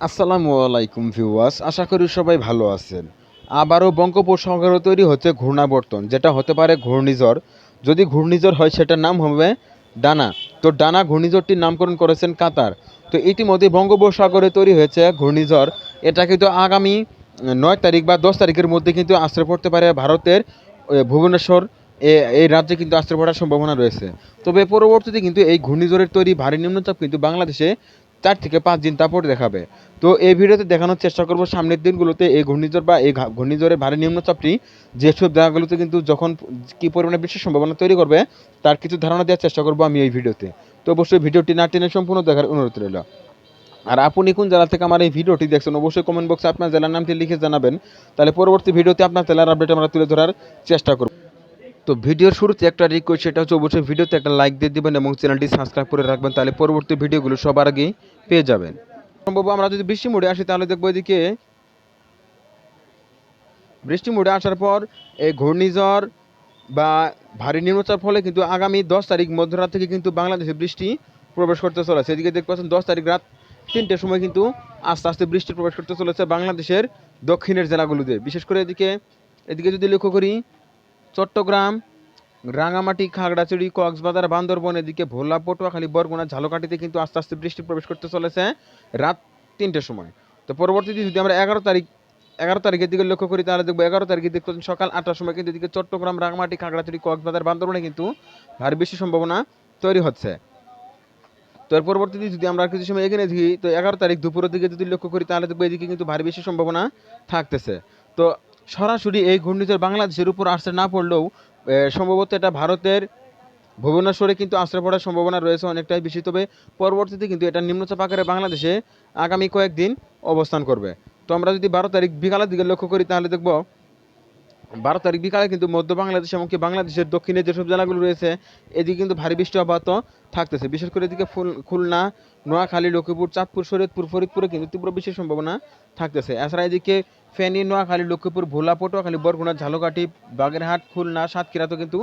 আসসালামু আলাইকুম ভিউয়ার্স, আশা করি সবাই ভালো আছেন। আবারও বঙ্গোপসাগরে তৈরি হচ্ছে ঘূর্ণাবর্তন, যেটা হতে পারে ঘূর্ণিঝড়। যদি ঘূর্ণিঝড় হয়, সেটার নাম হবে ডানা। তো ডানা ঘূর্ণিঝড়টির নামকরণ করেছেন কাতার। তো ইতিমধ্যে বঙ্গোপসাগরে তৈরি হয়েছে ঘূর্ণিঝড়। এটা কিন্তু আগামী নয় তারিখ বা দশ তারিখের মধ্যে কিন্তু আশ্রয় পড়তে পারে ভারতের ভুবনেশ্বর। এই রাজ্যে কিন্তু আশ্রয় পড়ার সম্ভাবনা রয়েছে। তবে পরবর্তীতে কিন্তু এই ঘূর্ণিঝড়ের তৈরি ভারী নিম্নচাপ কিন্তু বাংলাদেশে চার থেকে পাঁচ দিন তারপর দেখাবে। তো এই ভিডিওতে দেখানোর চেষ্টা করব সামনের দিনগুলোতে এই ঘূর্ণিঝড় বা এই ঘূর্ণিঝড়ের ভারী নিম্নচাপটি। যেসব জায়গাগুলোতে কিন্তু যখন কী পরিমাণে বৃষ্টির সম্ভাবনা তৈরি করবে, তার কিছু ধারণা দেওয়ার চেষ্টা করব আমি এই ভিডিওতে। তো অবশ্যই ভিডিওটি না টেনে সম্পূর্ণ দেখার অনুরোধ রইল। আর আপনি কোন জেলা থেকে আমার এই ভিডিওটি দেখছেন, অবশ্যই কমেন্ট বক্সে আপনার জেলার নামটি লিখে জানাবেন। তাহলে পরবর্তী ভিডিওতে আপনার জেলার আপডেট আমরা তুলে ধরার চেষ্টা করব। তো ভিডিওর শুরুতে একটা রিকোয়েস্ট সেটা হচ্ছে অবশ্যই ভিডিওতে একটা লাইক দিয়ে দিবেন এবং চ্যানেলটি সাবস্ক্রাইব করে রাখবেন, তাহলে পরবর্তী ভিডিওগুলো সবার আগে পেয়ে যাবেন। সম্ভব, আমরা যদি বৃষ্টি মোড়ে আসি, তাহলে দেখব এদিকে বৃষ্টি মোড়ে আসার পর এই ঘূর্ণিঝড় বা ভারী নিম্নচাপ ফলে কিন্তু আগামী দশ তারিখ মধ্যরাত থেকে কিন্তু বাংলাদেশে বৃষ্টি প্রবেশ করতে চলেছে। এদিকে দেখতে পাচ্ছেন, দশ তারিখ রাত তিনটের সময় কিন্তু আস্তে আস্তে বৃষ্টি প্রবেশ করতে চলেছে বাংলাদেশের দক্ষিণের জেলাগুলোতে। বিশেষ করে এদিকে এদিকে যদি লক্ষ্য করি চট্টগ্রাম, রাঙামাটি, খাগড়াছড়ি, কক্সবাজার বান্দরবন এদিকে ভোলা, পটুয়াখালী, বরগুনা, ঝালকাঠিতে কিন্তু আস্তে আস্তে বৃষ্টি প্রবেশ করতে চলেছে রাত তিনটের সময়। তো পরবর্তীতে যদি আমরা এগারো তারিখ, এগারো তারিখের দিকে লক্ষ্য করি তাহলে দেখব এগারো তারিখে দেখতে পাচ্ছেন সকাল আটটার সময় কিন্তু এদিকে চট্টগ্রাম, রাঙামাটি, খাগড়াছড়ি, কক্সবাজার, বান্দরবনে কিন্তু ভারী বৃষ্টির সম্ভাবনা তৈরি হচ্ছে। তো এর পরবর্তীতে যদি আমরা কিছু সময় এগিয়ে দেখি তো এগারো তারিখ দুপুরের দিকে যদি লক্ষ্য করি তাহলে দেখব এদিকে কিন্তু ভারী বৃষ্টির সম্ভাবনা থাকতেছে। তো সরাসরি এই ঘূর্ণিঝড় বাংলাদেশের উপর আসতে না পড়লেও সম্ভবত এটা ভারতের ভুবনেশ্বরে কিন্তু আশ্রয় পড়ার সম্ভাবনা রয়েছে অনেকটাই বেশি। তবে পরবর্তীতে কিন্তু এটা নিম্নচাপ আকারে বাংলাদেশে আগামী কয়েকদিন অবস্থান করবে। তো আমরা যদি বারো তারিখ বিকালের দিকে লক্ষ্য করি, তাহলে দেখব বারো তারিখ বিকালে কিন্তু মধ্য বাংলাদেশ এমনকি বাংলাদেশের দক্ষিণে যেসব জেলাগুলো রয়েছে, এদিকে কিন্তু ভারী বৃষ্টি অব্যাহত থাকতেছে। বিশেষ করে এদিকে ফুল খুলনা, নোয়াখালী, লক্ষ্মীপুর, চাঁদপুর, শরীয়তপুর, ফরিদপুরে কিন্তু তীব্র বৃষ্টির সম্ভাবনা থাকতেছে। এছাড়া এদিকে ফেনী, নোয়াখালী, লক্ষ্মীপুর, ভোলা, পটুয়াখালী, বরগুনা, ঝালকাঠি, বাগেরহাট, খুলনা, সাতক্ষীরাতেও কিন্তু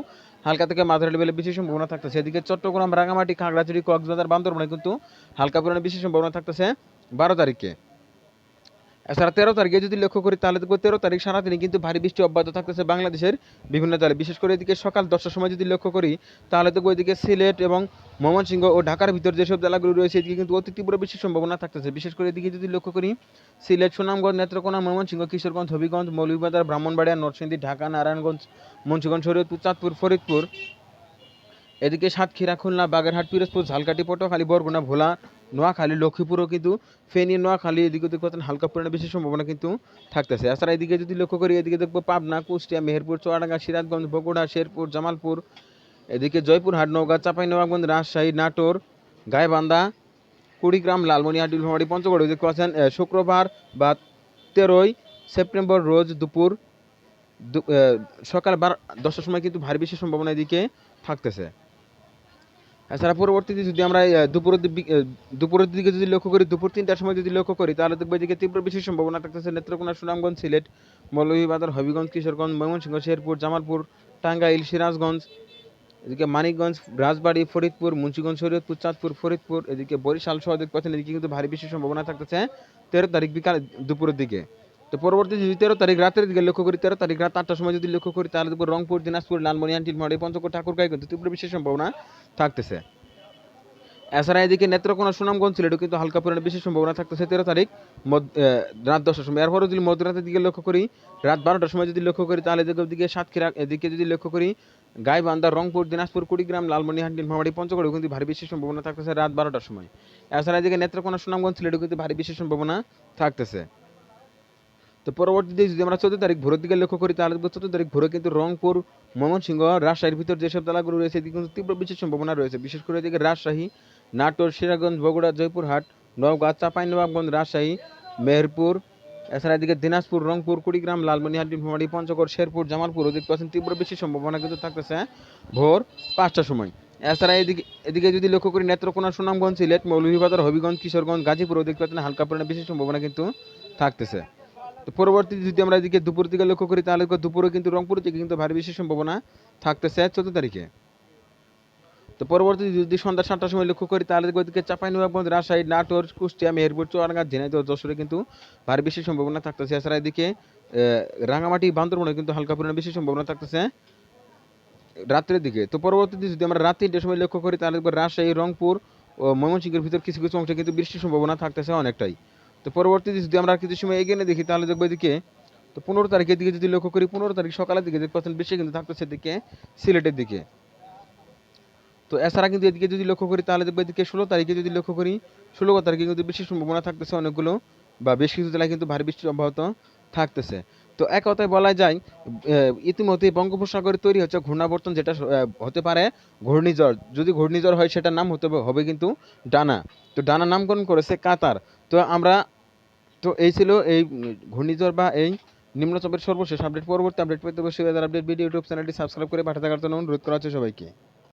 হালকা থেকে মাঝারি লেভেলে বৃষ্টির সম্ভাবনা থাকতেছে। এদিকে চট্টগ্রাম রাঙামাটি খাগড়াছড়ি, কক্সবাজার, বান্দরবনে কিন্তু হালকা পরিমাণে বৃষ্টির সম্ভাবনা থাকতেছে বারো তারিখে। এছাড়া তেরো তারিখে যদি লক্ষ্য করি, তাহলে দেখব তেরো তারিখ সারাদিনই কিন্তু ভারী বৃষ্টি অব্যাহত থাকতেছে বাংলাদেশের বিভিন্ন জেলায়। বিশেষ করে এদিকে সকাল দশটার সময় যদি লক্ষ্য করি, তাহলে দেখব এদিকে সিলেট এবং ময়মনসিংহ ও ঢাকার ভিতর যেসব জেলাগুলো রয়েছে, এদিকে কিন্তু অতি তীব্র বৃষ্টির সম্ভাবনা থাকতেছে। বিশেষ করে এদিকে যদি লক্ষ্য করি, সিলেট, সুনামগঞ্জ, নেত্রকোনা, ময়মনসিংহ, কিশোরগঞ্জ, হবিগঞ্জ, মৌলভীবাজার, ব্রাহ্মণবাড়িয়া, নরসিংদী, ঢাকা, নারায়ণগঞ্জ, মুন্সিগঞ্জ, শরীয়তপুর, চাঁদপুর, ফরিদপুর। এদিকে সাতক্ষীরা, খুলনা, বাগেরহাট, পিরোজপুর, ঝালকাঠি, পটুয়াখালী, বরগুনা, ভোলা নোয়াখালী, লক্ষ্মীপুরও কিন্তু ফেনী, নোয়াখালী, এদিকে পাচ্ছেন হালকা পরিমাণে বেশি সম্ভাবনা কিন্তু থাকতেছে। এছাড়া এদিকে যদি লক্ষ্য করি, এদিকে দেখব পাবনা, কুষ্টিয়া, মেহেরপুর, চুয়াডাঙ্গা, সিরাজগঞ্জ, বগুড়া, শেরপুর, জামালপুর, এদিকে জয়পুরহাট, নওগাঁ, চাঁপাইনবাবগঞ্জ, রাজশাহী, নাটোর, গাইবান্ধা, কুড়িগ্রাম, লালমনিরহাট, নীলফামারী, পঞ্চগড় দেখতে পাচ্ছেন শুক্রবার বা তেরোই সেপ্টেম্বর রোজ দুপুর সকাল বার, দশটার সময় কিন্তু ভারী বেশি সম্ভাবনা এদিকে থাকতেছে। এছাড়া পরবর্তীতে যদি আমরা দুপুরের দুপুরের দিকে যদি লক্ষ্য করি, দুপুর তিনটার সময় যদি লক্ষ্য করি, তাহলে দেখব এদিকে তীব্র বৃষ্টির সম্ভাবনা থাকতেছে। নেত্রকোনা, সুনামগঞ্জ, সিলেট, মৌলভীবাজার, হবিগঞ্জ, কিশোরগঞ্জ, ময়মনসিংহ, শেরপুর, জামালপুর, টাঙ্গাইল, সিরাজগঞ্জ, এদিকে মানিকগঞ্জ, রাজবাড়ী, ফরিদপুর, মুন্সিগঞ্জ, শরীয়তপুর, চাঁদপুর, ফরিদপুর, এদিকে বরিশাল সহ পাচ্ছেন, এদিকে কিন্তু ভারী বৃষ্টির সম্ভাবনা থাকতেছে। তেরো তারিখ বিকাল দুপুরের দিকে। তো পরবর্তী যদি তেরো তারিখ রাতের দিকে লক্ষ্য করি, তেরো তারিখ রাত আটটার সময় যদি লক্ষ্য করি, তাহলে দেখব রংপুর, দিনাজপুর লালমনিরহাট নীলফামারী পঞ্চগড় ঠাকুরগাঁও কিন্তু তীব্র বৃষ্টির সম্ভাবনা থাকতেছে। এছাড়া এদিকে নেত্রকোনা, সুনামগঞ্জ, সিলেটও কিন্তু হালকা পরিমাণে বিশেষ সম্ভাবনা থাকতেছে তেরো তারিখ রাত দশটার সময়। এরপরে যদি মধ্যরাতের দিকে লক্ষ্য করি, রাত বারোটার সময় যদি লক্ষ্য করি, তাহলে দিকে সাতক্ষীরা এদিকে যদি লক্ষ্য করি, গাইবান্ধা, রংপুর, দিনাজপুর, কুড়িগ্রাম লালমনিরহাট নীলফামারী পঞ্চগড়েও কিন্তু ভারী বিশেষ সম্ভাবনা থাকতেছে রাত বারোটার সময়। এছাড়া এদিকে নেত্রকোনা, সুনামগঞ্জ, সিলেটও কিন্তু ভারী বিশেষ সম্ভাবনা থাকতেছে। তো পরবর্তীতে যদি আমরা চোদ্দ তারিখ ভোরের দিকে লক্ষ্য করি, তাহলে চোদ্দ তারিখ ভোরে কিন্তু রংপুর, ময়মনসিংহ, রাজশাহীর ভিতর যেসব জেলাগুলো রয়েছে, এদিকে কিন্তু তীব্র বিশেষ সম্ভাবনা রয়েছে। বিশেষ করে এদিকে রাজশাহী, নাটোর, সিরাগঞ্জ, বগুড়া, জয়পুরহাট, নওগাঁ চাঁপাইনবাবগঞ্জ রাজশাহী, মেহেরপুর, এছাড়া এদিকে দিনাজপুর, রংপুর, কুড়িগ্রাম লালমনিরহাট নীলফামারী পঞ্চগড়, শেরপুর, জামালপুর ওদিকে পাচ্ছেন তীব্র বৃষ্টির সম্ভাবনা কিন্তু থাকতেছে ভোর পাঁচটার সময়। এছাড়া এদিকে এদিকে যদি লক্ষ্য করি, নেত্রকোনা, সুনামগঞ্জ, সিলেট, মৌলভীবাজার, হবিগঞ্জ, কিশোরগঞ্জ, গাজীপুর ওদিকে পাচ্ছেন হালকা পরিমাণে বেশি সম্ভাবনা কিন্তু থাকতেছে। তো পরবর্তীতে যদি আমরা এদিকে দুপুর দিকে লক্ষ্য করি, তাহলে দুপুরে কিন্তু রংপুর থেকে কিন্তু ভারী বেশি সম্ভাবনা থাকতেছে চোদ্দ তারিখে। তো পরবর্তী যদি সন্ধ্যা সাতটার সময় লক্ষ্য করি, তাহলে ওইদিকে চাঁপাইনবাবগঞ্জ, রাজশাহী, নাটোর, কুষ্টিয়া, মেহেরপুর, চুয়াডাঙ্গা, ঝিনাইদহ, যশোরে কিন্তু ভারী বেশি সম্ভাবনা থাকতেছে। এছাড়া এদিকে রাঙামাটি, বান্দরবনে কিন্তু হালকা পরিমাণে বেশি সম্ভাবনা থাকতেছে রাত্রের দিকে। তো পরবর্তীতে যদি আমরা রাত তিনটের সময় লক্ষ্য করি, তাহলে রাজশাহী, রংপুর ও ময়মনসিংহের ভিতর কিছু কিছু অংশে কিন্তু বৃষ্টির সম্ভাবনা থাকতেছে অনেকটাই। তো পরবর্তীতে যদি আমরা কিছু সময় এগিয়ে নিয়ে দেখি, তাহলে দেখব এদিকে, তো পনেরো তারিখের দিকে যদি লক্ষ্য করি, পনেরো তারিখ সকালের দিকে পাচ্ছেন বৃষ্টি কিন্তু থাকতেছে এদিকে সিলেটের দিকে। তো এছাড়া কিন্তু এদিকে যদি লক্ষ্য করি, তাহলে দেখব এদিকে ষোলো তারিখে যদি লক্ষ্য করি, ষোলো তারিখে কিন্তু বেশি সম্ভাবনা থাকতেছে অনেকগুলো বা বেশ কিছু জেলায় কিন্তু ভারী বৃষ্টি অব্যাহত থাকতেছে। তো এক কথায় বলা যায় ইতিমধ্যে বঙ্গোপসাগরে তৈরি হচ্ছে ঘূর্ণাবর্তন যেটা হতে পারে ঘূর্ণিঝড়। যদি ঘূর্ণিঝড় হয়, সেটার নাম হতে হবে কিন্তু ডানা। তো ডানা নামকরণ করেছে কাতার। তো আমরা তো এই ছিল এই ঘূর্ণিঝড় বা এই নিম্নচাপের সর্বশেষ আপডেট পরবর্তী আপডেট পেতে অবশ্যই আপডেট ভিডিও ইউটিউব চ্যানেলটি সাবস্ক্রাইব করে পাঠাতে থাকার জন্য অনুরোধ করা হচ্ছে সবাইকে।